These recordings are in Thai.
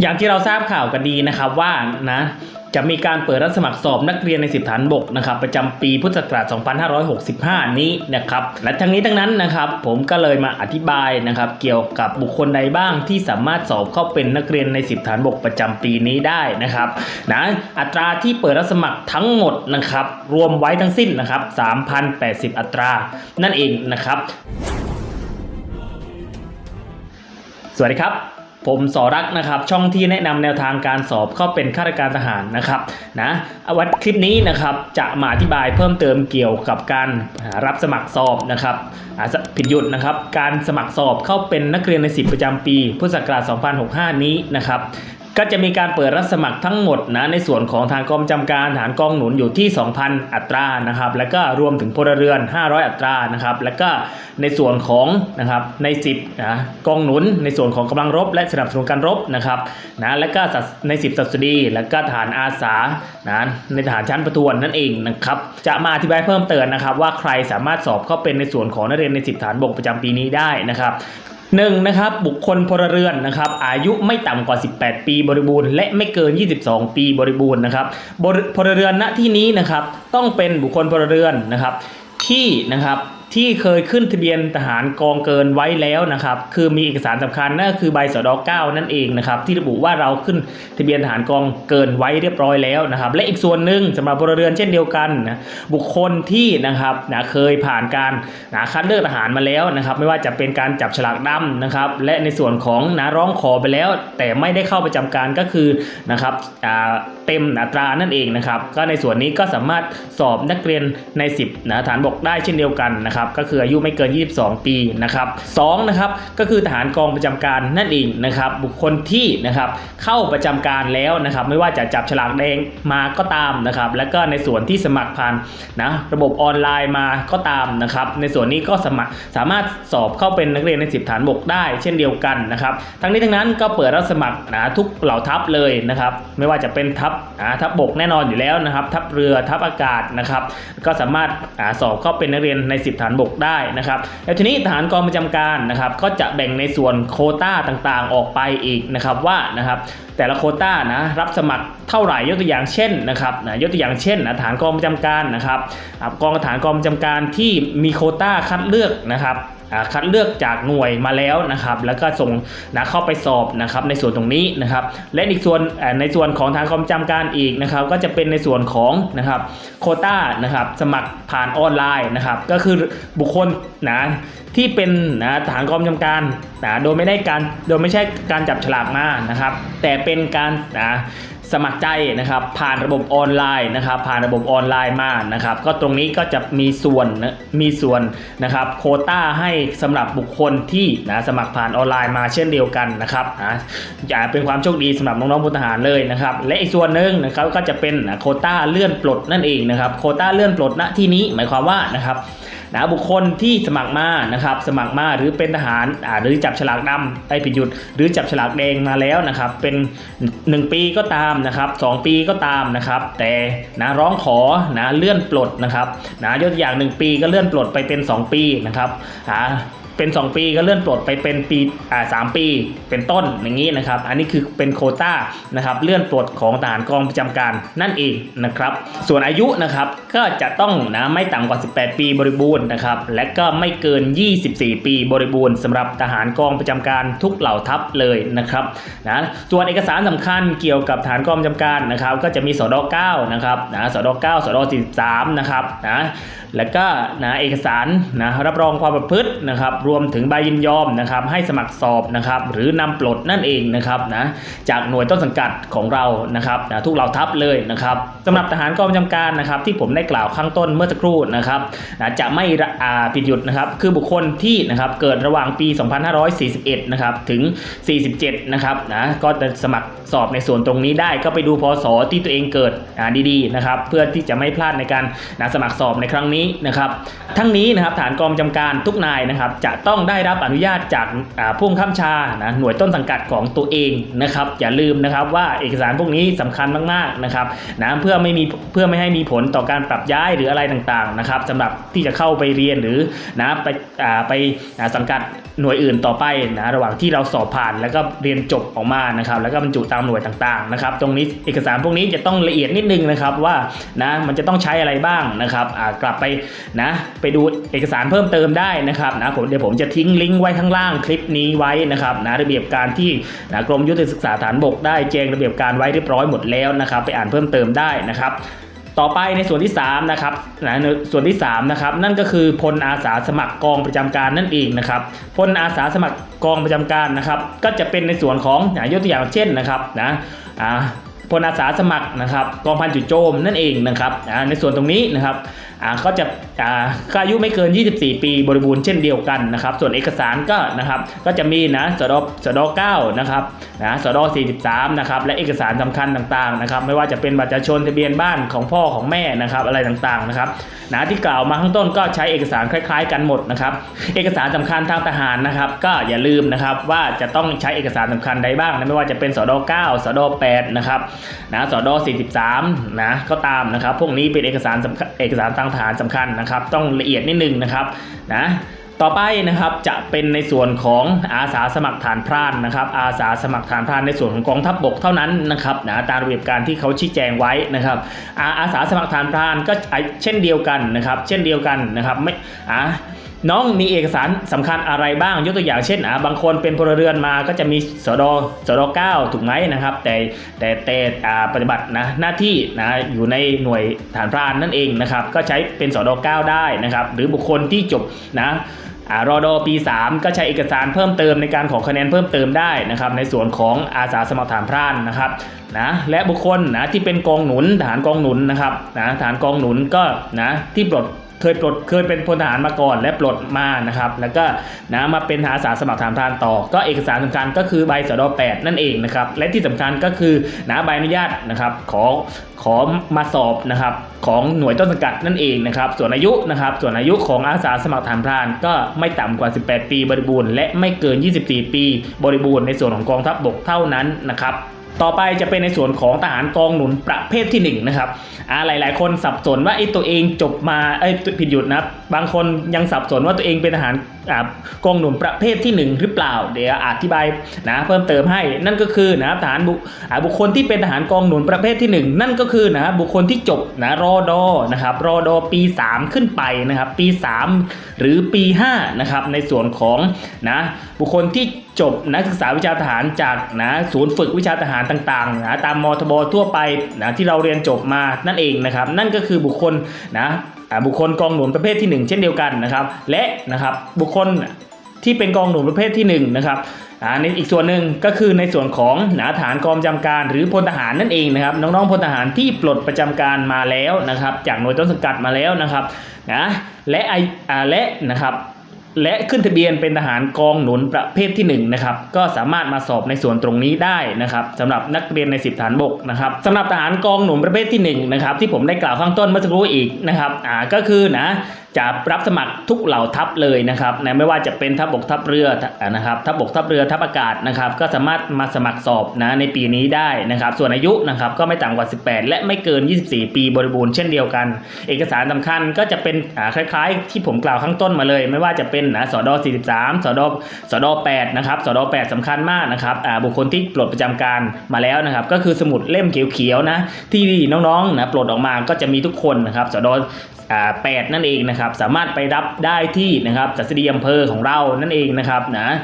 อย่างที่เราทราบข่าวกันดีนะครับว่านะจะมีการเปิดรับสมัครสอบนักเรียนในสิบฐานบกนะครับประจำปีพุทธศักราช 2565 นี้นะครับและทั้งนี้ทั้งนั้นนะครับผมก็เลยมาอธิบายนะครับเกี่ยวกับบุคคลใดบ้างที่สามารถสอบเข้าเป็นนักเรียนในสิบฐานบกประจำปีนี้ได้นะครับนะอัตราที่เปิดรับสมัครทั้งหมดนะครับรวมไว้ทั้งสิ้นนะครับ 3,080 อัตรา นั่นเองนะครับ สวัสดีครับ ผมสอรักนะครับช่องที่แนะนำแนวทางการสอบเข้าเป็นข้าราชการทหารนะครับนะวันคลิปนี้นะครับจะมาอธิบายเพิ่มเติมเกี่ยวกับการรับสมัครสอบนะครับอ่าผิดหยุดนะครับการสมัครสอบเข้าเป็นนักเรียนในสิบประจำปี พุทธศักราช2065 นี้นะครับ ก็จะมีการเปิดรับสมัครทั้งหมดนะในส่วนของทางกองประจำการฐานกองหนุนอยู่ที่ 2,000 อัตรานะครับ แล้วก็รวมถึงพลเรือน 500 อัตรานะครับ แล้วก็ในส่วนของนะครับใน 10นะกองหนุน ในส่วนของกำลังรบ และสนับสนุนการรบนะครับนะแล้วก็ใน 10สัตดี แล้วก็ฐานอาสานะในฐานชั้นประทวนนั่นเองนะครับจะมาอธิบายเพิ่มเติมนะครับ ว่าใครสามารถสอบเข้าเป็นในส่วนของนักเรียนใน 10 ฐานบกประจำปีนี้ได้นะครับ หนึ่งนะครับบุคคลพลเรือนนะครับอายุไม่ต่ำกว่า 18 ปีบริบูรณ์และไม่เกิน 22 ปีบริบูรณ์นะครับพลเรือนณที่นี้นะครับต้องเป็นบุคคลพลเรือนนะครับที่นะครับ ที่เคยขึ้นทะเบียนทหารกองเกินไว้แล้วนะครับ คือมีเอกสารสำคัญนั่นคือใบสด9นั่นเองนะครับ ที่ระบุว่าเราขึ้นทะเบียนทหารกองเกินไว้เรียบร้อยแล้วนะครับ และอีกส่วนหนึ่งสำหรับพลเรือนเช่นเดียวกันนะบุคคลที่นะครับนะเคยผ่านการนะคัดเลือกทหารมาแล้วนะครับ ไม่ว่าจะเป็นการจับฉลากดำนะครับ และในส่วนของนะร้องขอไปแล้ว แต่ไม่ได้เข้าประจำการก็คือนะครับอ่าเต็มอัตรานั่นเองนะครับ ก็ในส่วนนี้ก็สามารถสอบนักเรียนใน 10นะฐานบกได้เช่นเดียวกันนะครับก็คืออายุไม่เกิน 22 ปีนะครับสองนะครับก็คือทหารกองประจำการนั่นเองนะครับบุคคลที่นะครับเข้าประจำการแล้วนะครับไม่ว่าจะจับฉลากแดงมาก็ตามนะครับแล้วก็ในส่วนที่สมัครผ่านนะระบบออนไลน์มาก็ตามนะครับในส่วนนี้ก็สมัครสามารถสอบเข้าเป็นนักเรียนใน10ฐานบกได้ เช่นเดียวกันนะครับทั้งนี้ทั้งนั้นก็เปิดรับสมัครนะทุกเหล่าทัพเลยนะครับไม่ว่าจะเป็นทัพทัพบกแน่นอนอยู่แล้วนะครับทัพเรือทัพอากาศนะครับก็สามารถสอบเข้าเป็นนักเรียนใน10ฐานบกได้นะครับแล้วทีนี้ทหารกองประจำการนะครับก็จะแบ่งในส่วนโคต้าต่างๆออกไปอีกนะครับว่านะครับแต่ละโคต้านะรับสมัครเท่าไหร่ยกตัวอย่างเช่นนะครับนะยกตัวอย่างเช่นฐานกองประจำการนะครับกองฐานกองประจำการที่มีโคต้าคัดเลือกนะครับ คัดเลือกจากหน่วยมาแล้วนะครับ แล้วก็ส่งนะเข้าไปสอบนะครับในส่วนตรงนี้นะครับ และอีกส่วนในส่วนของทางกองประจำการอีกนะครับ ก็จะเป็นในส่วนของนะครับโคต้านะครับสมัครผ่านออนไลน์นะครับ ก็คือบุคคลนะที่เป็นนะฐานกองประจำการนะโดยไม่ได้การโดยไม่ใช่การจับฉลากมานะครับ แต่เป็นการนะ สมัครใจนะครับ ผ่านระบบออนไลน์นะครับ ผ่านระบบออนไลน์มานะครับ ก็ตรงนี้ก็จะมีส่วนมีส่วนนะครับโคต้าให้สำหรับบุคคลที่นะสมัครผ่านออนไลน์มาเช่นเดียวกันนะครับนะอย่าเป็นความโชคดีสำหรับน้องๆพลทหารเลยนะครับ และอีกส่วนหนึ่งนะครับก็จะเป็นโคต้าเลื่อนปลดนั่นเองนะครับ โคต้าเลื่อนปลดณที่นี้หมายความว่านะครับ นะบุคคลที่สมัครมานะครับสมัครมาหรือเป็นทหารอ่าหรือจับฉลากดำไปผิดหยุด หรือจับฉลากแดงมาแล้วนะครับเป็น 1 ปีก็ตามนะครับ2ปีก็ตามนะครับแต่นะร้องขอนะเลื่อนปลดนะครับนะยกตัวอย่าง 1 ปีก็เลื่อนปลดไปเป็น 2 ปีนะครับอ่า เป็น 2 ปีก็เลื่อนปลดไปเป็นปีอ่าสามปี เป็นต้นอย่างนี้นะครับ อันนี้คือเป็นโคต้านะครับเลื่อนปลดของทหารกองประจำการนั่นเองนะครับ ส่วนอายุนะครับก็จะต้องนะไม่ต่ำกว่า 18 ปีบริบูรณ์นะครับและก็ไม่เกิน 24 ปีบริบูรณ์สำหรับทหารกองประจำการทุกเหล่าทัพเลยนะครับนะส่วนเอกสารสำคัญเกี่ยวกับฐานกองประจำการนะครับ ก็จะมีสด9นะครับนะสด9สด43นะครับนะแล้วก็นะเอกสารนะรับรองความประพฤตินะครับรวมถึงใบยินยอมนะครับให้สมัครสอบนะครับหรือนำปลดนั่นเองนะครับนะจากหน่วยต้นสังกัดของเรานะครับนะทุกเหล่าทัพเลยนะครับสำหรับทหารกองประจำการนะครับที่ผมได้กล่าวข้างต้นเมื่อสักครู่นะครับนะจะไม่ระอ่าผิดหยุดนะครับคือบุคคลที่นะครับเกิดระหว่างปี 2541 นะครับถึง 47 นะครับนะก็จะสมัครสอบในส่วนตรงนี้ได้ก็ไปดูพศที่ตัวเองเกิดอ่าดีๆนะครับเพื่อที่จะไม่พลาดในการนะสมัครสอบในครั้งนี้นะครับทั้งนี้นะครับฐานกองประจำการทุกนายนะครับจะต้องได้รับอนุญาตจากผู้บังคับบัญชานะหน่วยต้นสังกัดของตัวเองนะครับ อย่าลืมนะครับว่าเอกสารพวกนี้สำคัญมากๆนะครับนะเพื่อไม่มีเพื่อไม่ให้มีผลต่อการปรับย้ายหรืออะไรต่างๆนะครับสำหรับที่จะเข้าไปเรียนหรือนะไปไปสังกัดหน่วยอื่นต่อไปนะระหว่างที่เราสอบผ่านแล้วก็เรียนจบออกมานะครับแล้วก็บรรจุตามหน่วยต่างๆนะครับตรงนี้เอกสารพวกนี้จะต้องละเอียดนิดนึงนะครับว่านะมันจะต้องใช้อะไรบ้างนะครับกลับไปนะไปดูเอกสารเพิ่มเติมได้นะครับนะผมเดี๋ยวผมมจะทิ้งลิงก์ไว้ข้างล่างคลิปนี้ไว้นะครับนะระเบียบการที่นะกรมยุทธศึกษาฐานบกได้แจ้งระเบียบการไว้เรียบร้อยหมดแล้วนะครับ ไปอ่านเพิ่มเติมได้นะครับต่อไปในส่วนที่3นะครับนะในส่วนที่3นะครับนั่นก็คือพลอาสาสมัครกองประจำการนั่นเองนะครับพลอาสาสมัครกองประจำการนะครับ ก็จะเป็นในส่วนของนะยกตัวอย่างเช่นนะครับนะพลอาสาสมัครนะครับกองพันจุดโจมนั่นเองนะครับในส่วนตรงนี้นะครับ ก็จะอ่าก็อายุไม่เกิน 24 ปีบริบูรณ์เช่นเดียวกันนะครับ ส่วนเอกสารก็นะครับก็จะมีนะสดสด9นะครับนะสด43นะครับและเอกสารสำคัญต่างๆนะครับไม่ว่าจะเป็นบัตรประชาชนทะเบียนบ้านของพ่อของแม่นะครับอะไรต่างๆนะครับนะที่กล่าวมาข้างต้นก็ใช้เอกสารคล้าย ๆ กันหมดนะครับเอกสารสำคัญทางทหารนะครับก็อย่าลืมนะครับว่าจะต้องใช้เอกสารสำคัญใดบ้างนะไม่ว่าจะเป็นสด9สด8นะครับนะสด43นะก็ตามนะครับพวกนี้เป็นเอกสารสำคัญเอกสารทางฐานสำคัญนะครับ ต้องละเอียดนิดนึงนะครับนะต่อไปนะครับจะเป็นในส่วนของอาสาสมัครฐานพรานนะครับ อาสาสมัครฐานพรานในส่วนของกองทัพบกเท่านั้นนะครับนะตามระเบียบการที่เขาชี้แจงไว้นะครับอาอาสาสมัครฐานพรานก็เช่นเดียวกันนะครับ เช่นเดียวกันนะครับไม่อ่า น้องมีเอกสารสำคัญอะไรบ้างยกตัวอย่างเช่นอะบางคนเป็นพลเรือนมาก็จะมีสดสดเก้าถูกไหมนะครับ แต่แต่แต่อ่าปฏิบัตินะหน้าที่นะอยู่ในหน่วยฐานพรานนั่นเองนะครับ ก็ใช้เป็นสดเก้าได้นะครับ หรือบุคคลที่จบนะอ่ารอดอปี 3 ก็ใช้เอกสารเพิ่มเติมในการขอคะแนนเพิ่มเติมได้นะครับ ในส่วนของอาสาสมัครฐานพรานนะครับนะและบุคคลนะที่เป็นกองหนุนฐานกองหนุนนะครับนะฐานกองหนุนก็นะที่ปลด เคยปลดเคยเป็นพลทหารมาก่อนและปลดมานะครับแล้วก็นะมาเป็นอาสาสมัครฐานพรานต่อ ก็เอกสารสำคัญก็คือใบสด8นั่นเองนะครับและที่สำคัญก็คือนะใบอนุญาตนะครับขอขอมาสอบนะครับของหน่วยต้นสังกัดนั่นเองนะครับส่วนอายุนะครับส่วนอายุของอาสาสมัครฐานพรานก็ไม่ต่ำกว่า 18 ปีบริบูรณ์และไม่เกิน 24 ปีบริบูรณ์ในส่วนของกองทัพบกเท่านั้นนะครับ ต่อไปจะเป็นในส่วนของทหารกองหนุนประเภทที่ 1 นะครับอ่าหลาย ๆ คนสับสนว่าไอ้ตัวเองจบมาเอ้ผิดหยุดนะบบางคนยังสับสนว่าตัวเองเป็นทหารอ่ากองหนุนประเภทที่ 1 หรือเปล่า เดี๋ยวอธิบายนะเพิ่มเติมให้นั่นก็คือนะทหารบุอ่าบุคคลที่เป็นทหารกองหนุนประเภทที่ 1 นั่นก็คือนะบุคคลที่จบนะรอดอนะครับรอดอปี 3 ขึ้นไปนะครับปี 3 หรือปี5นะครับในส่วนของนะบุคคลที่ จบนักศึกษาวิชาทหารจากนะศูนย์ฝึกวิชาทหารต่างๆนะตามมทบทั่วไปนะที่เราเรียนจบมานั่นเองนะครับ นั่นก็คือบุคคลนะบุคคลกองหนุนประเภทที่ 1 เช่นเดียวกันนะครับ และนะครับบุคคลที่เป็นกองหนุนประเภทที่1นะครับอ่าในอีกส่วนหนึ่งก็คือในส่วนของนะฐานกองประจำการหรือพลทหารนั่นเองนะครับน้องๆพลทหารที่ปลดประจำการมาแล้วนะครับ จากหน่วยต้นสังกัดมาแล้วนะครับนะและไออ่าและนะครับ และขึ้นทะเบียนเป็นทหารกองหนุนประเภทที่1นะครับก็สามารถมาสอบในส่วนตรงนี้ได้นะครับสำหรับนักเรียนในสิบฐานบกนะครับสำหรับทหารกองหนุนประเภทที่1นะครับที่ผมได้กล่าวข้างต้นเมื่อสักครู่อีกนะครับอ่าก็คือนะ จะรับสมัครทุกเหล่าทัพเลยนะครับนะไม่ว่าจะเป็นทัพบกทัพเรือนะครับทัพบกทัพเรือทัพอากาศนะครับ ก็สามารถมาสมัครสอบนะในปีนี้ได้นะครับ ส่วนอายุนะครับก็ไม่ต่ำกว่า 18 และไม่เกิน 24 ปีบริบูรณ์เช่นเดียวกัน เอกสารสำคัญก็จะเป็นคล้ายๆ ที่ผมกล่าวข้างต้นมาเลย ไม่ว่าจะเป็นนะสด43สอดสอด8นะครับสอด8สำคัญมากนะครับบุคคลที่ปลดประจำการมาแล้วนะครับ ก็คือสมุดเล่มเขียวๆนะที่น้องๆนะปลดออกมาก็จะมีทุกคนนะครับสอดอ8นั่นเองนะครับสามารถไปรับได้ที่นะครับจัดสดีอำเภอของเรานั่นเองนะครับนะ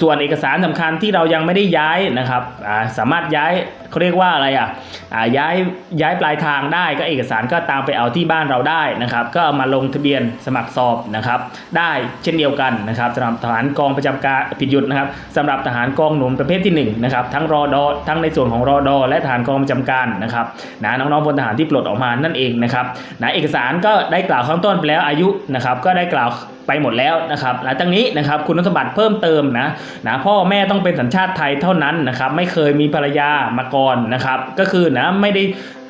ส่วนเอกสารสำคัญที่เรายังไม่ได้ย้ายนะครับสามารถย้ายเขาเรียกว่าอะไรอะอ่าย้ายย้ายปลายทางได้ก็เอกสารก็ตามไปเอาที่บ้านเราได้นะครับก็มาลงทะเบียนสมัครสอบนะครับได้เช่นเดียวกันนะครับสำหรับทหารกองประจำการผิดหยุดนะครับสำหรับทหารกองหนุนประเภทที่หนึ่งนะครับทั้งรอดอทั้งในส่วนของรอดอและทหารกองประจำการนะครับนะน้องๆพลทหารที่ปลดออกมานั่นเองนะครับนะเอกสารก็ได้กล่าวข้างต้นไปแล้วอายุนะครับก็ได้กล่าวไปหมดแล้วนะครับหลังจากนี้นะครับคุณสมบัติเพิ่มเติมนะนะพ่อแม่ต้องเป็นสัญชาติไทยเท่านั้นนะครับไม่เคยมีภรรยามาก่อนนะครับก็คือนะไม่ได้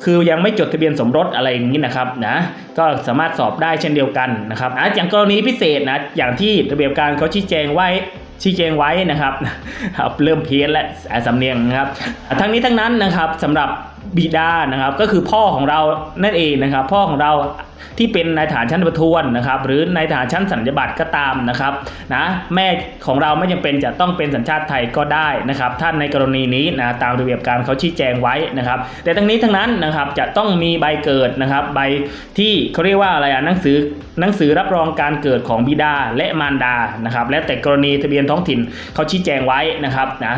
คือยังไม่จดทะเบียนสมรสอะไรอย่างนี้นะครับนะก็สามารถสอบได้เช่นเดียวกันนะครับนะอย่างกรณีพิเศษนะอย่างที่ระเบียบการเขาชี้แจงไว้ชี้แจงไว้นะครับครับเริ่มเพี้ยนและสำเนียงนะครับทั้งนี้ทั้งนั้นนะครับสำหรับบิดานะครับก็คือพ่อของเรานั่นเองนะครับ พ่อของเรา ที่เป็นนายฐานชั้นประทวนนะครับ หรือนายฐานชั้นสัญญาบัตรก็ตามนะครับนะแม่ของเราไม่จำเป็นจะต้องเป็นสัญชาติไทยก็ได้นะครับ ท่านในกรณีนี้นะตามระเบียบการเขาชี้แจงไว้นะครับ แต่ทั้งนี้ทั้งนั้นนะครับจะต้องมีใบเกิดนะครับ ใบที่เขาเรียกว่าอะไรอะหนังสือหนังสือรับรองการเกิดของบิดาและมารดานะครับ และแต่กรณีทะเบียนท้องถิ่นเขาชี้แจงไว้นะครับนะ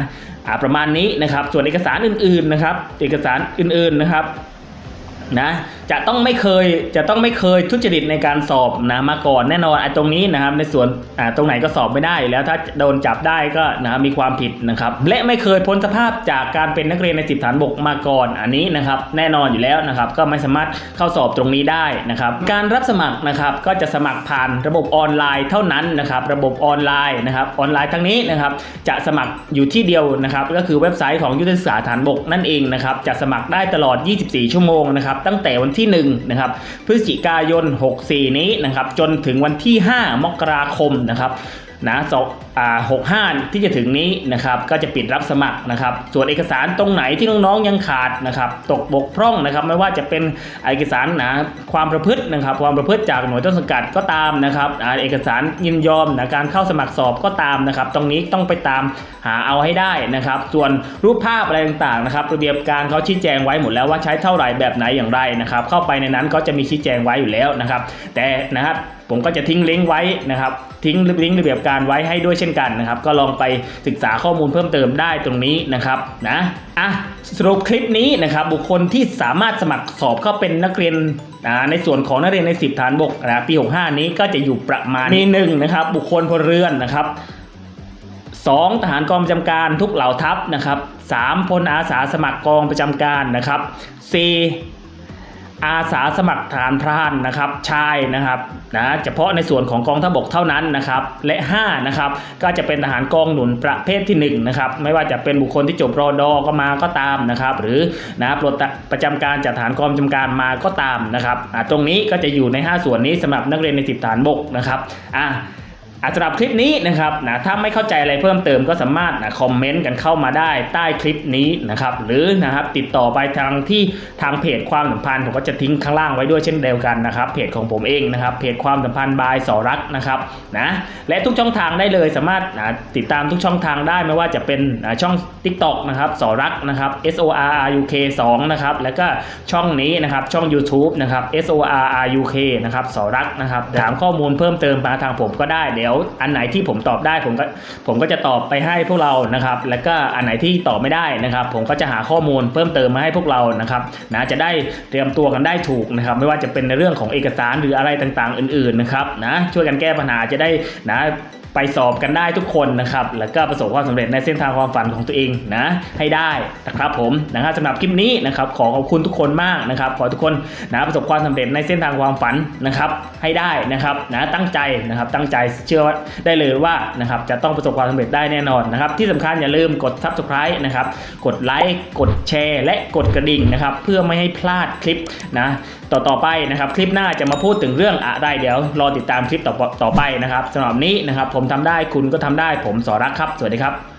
ประมาณนี้นะครับส่วนเอกสารอื่นๆนะครับ เอกสารอื่นๆนะครับนะ จะต้องไม่เคยจะต้องไม่เคยทุจริตในการสอบนะมาก่อนแน่นอนไอ้ตรงนี้นะครับในส่วนอ่าตรงไหนก็สอบไม่ได้ แล้วถ้าโดนจับได้ก็นะครับมีความผิดนะครับและไม่เคยพ้นสภาพจากการเป็นนักเรียนในสิบฐานบกมาก่อนอันนี้นะครับแน่นอนอยู่แล้วนะครับก็ไม่สามารถเข้าสอบตรงนี้ได้นะครับการรับสมัครนะครับก็จะสมัครผ่านระบบออนไลน์เท่านั้นนะครับระบบออนไลน์นะครับออนไลน์ทั้งนี้นะครับจะสมัครอยู่ที่เดียวนะครับก็คือเว็บไซต์ของยุทธศึกษาฐานบกนั่นเองนะครับจะสมัครได้ตลอด 24 ชั่วโมงนะครับตั้งแต่วันที่1นะครับพฤศจิกายน 64 นี้นะครับจนถึงวันที่ 5 มกราคมนะครับ นะสองอ่าหกห้าที่จะถึงนี้นะครับก็จะปิดรับสมัครนะครับ ส่วนเอกสารตรงไหนที่น้องๆยังขาดนะครับตกบกพร่องนะครับ ไม่ว่าจะเป็นเอกสารนะความประพฤตินะครับ ความประพฤติจากหน่วยต้นสังกัดก็ตามนะครับอเอกสารยินยอมนะการเข้าสมัครสอบก็ตามนะครับ ตรงนี้ต้องไปตามหาเอาให้ได้นะครับ ส่วนรูปภาพอะไรต่างๆนะครับ ระเบียบการเขาชี้แจงไว้หมดแล้วว่าใช้เท่าไหร่แบบไหนอย่างไรนะครับ เข้าไปในนั้นก็จะมีชี้แจงไว้อยู่แล้วนะครับ แต่นะครับ ผมก็จะทิ้งลิงก์ไว้นะครับ ทิ้งลิงก์ระเบียบการไว้ให้ด้วยเช่นกันนะครับ ก็ลองไปศึกษาข้อมูลเพิ่มเติมได้ตรงนี้นะครับนะอะสรุปคลิปนี้นะครับ บุคคลที่สามารถสมัครสอบเข้าเป็นนักเรียนในส่วนของนักเรียนใน 10 ฐานบกนะปี 65 นี้ก็จะอยู่ประมาณมีหนึ่งนะครับ บุคคลพลเรือนนะครับ 2. ทหารกองประจำการทุกเหล่าทัพนะครับ 3. พลอาสาสมัครกองประจำการนะครับ 4. อาสาสมัครฐานพรานนะครับชายนะครับนะเฉพาะในส่วนของกองทัพบกเท่านั้นนะครับและ5นะครับก็จะเป็นทหารกองหนุนประเภทที่1นะครับไม่ว่าจะเป็นบุคคลที่จบรอดอก็มาก็ตามนะครับหรือนะปลดประจำการจากฐานกองประจำการมาก็ตามนะครับตรงนี้ก็จะอยู่ใน 5 ส่วนนี้สำหรับนักเรียนในสิบฐานบกนะครับอะอะ สำหรับคลิปนี้นะครับนะถ้าไม่เข้าใจอะไรเพิ่มเติมก็สามารถนะคอมเมนต์กันเข้ามาได้ใต้คลิปนี้นะครับหรือนะครับติดต่อไปทางที่ทางเพจความสัมพันธ์ผมก็จะทิ้งข้างล่างไว้ด้วยเช่นเดียวกันนะครับเพจของผมเองนะครับเพจความสัมพันธ์บายสอรักนะครับนะและทุกช่องทางได้เลยสามารถนะติดตามทุกช่องทางได้ไม่ว่าจะเป็นนะช่อง TikTok นะครับสอรักนะครับ S O R R U K 2นะครับแล้วก็ช่องนี้นะครับช่อง YouTube นะครับ S O R R U K นะครับสอรักนะครับถามข้อมูลเพิ่มเติมมาทางผมก็ได้เดี๋ยวี๋ยวอันไหนที่ผมตอบได้ผมก็ผมก็จะตอบไปให้พวกเรานะครับ แล้วก็อันไหนที่ตอบไม่ได้นะครับ ผมก็จะหาข้อมูลเพิ่มเติมมาให้พวกเรานะครับนะจะได้เตรียมตัวกันได้ถูกนะครับ ไม่ว่าจะเป็นในเรื่องของเอกสารหรืออะไรต่างๆ อื่นๆนะครับนะช่วยกันแก้ปัญหาจะได้นะ ไปสอบกันได้ทุกคนนะครับ แล้วก็ประสบความสำเร็จในเส้นทางความฝันของตัวเองนะ ให้ได้นะครับผมนะครับสำหรับคลิปนี้นะครับขอขอบคุณทุกคนมากนะครับ ขอทุกคนนะประสบความสำเร็จในเส้นทางความฝันนะครับ ให้ได้นะครับนะตั้งใจนะครับตั้งใจเชื่อได้เลยว่านะครับจะต้องประสบความสำเร็จได้แน่นอนนะครับ ที่สำคัญอย่าลืมกด subscribe นะครับกดไลค์กดแชร์ และกดกระดิ่งนะครับเพื่อไม่ให้พลาดคลิปนะต่อต่อไปนะครับคลิปหน้าจะมาพูดถึงเรื่องอะไรเดี๋ยวรอติดตามคลิปต่อต่อไปนะครับสำหรับนี้นะครับผมทำได้คุณก็ทำได้ผมสอรักครับ สวัสดีครับ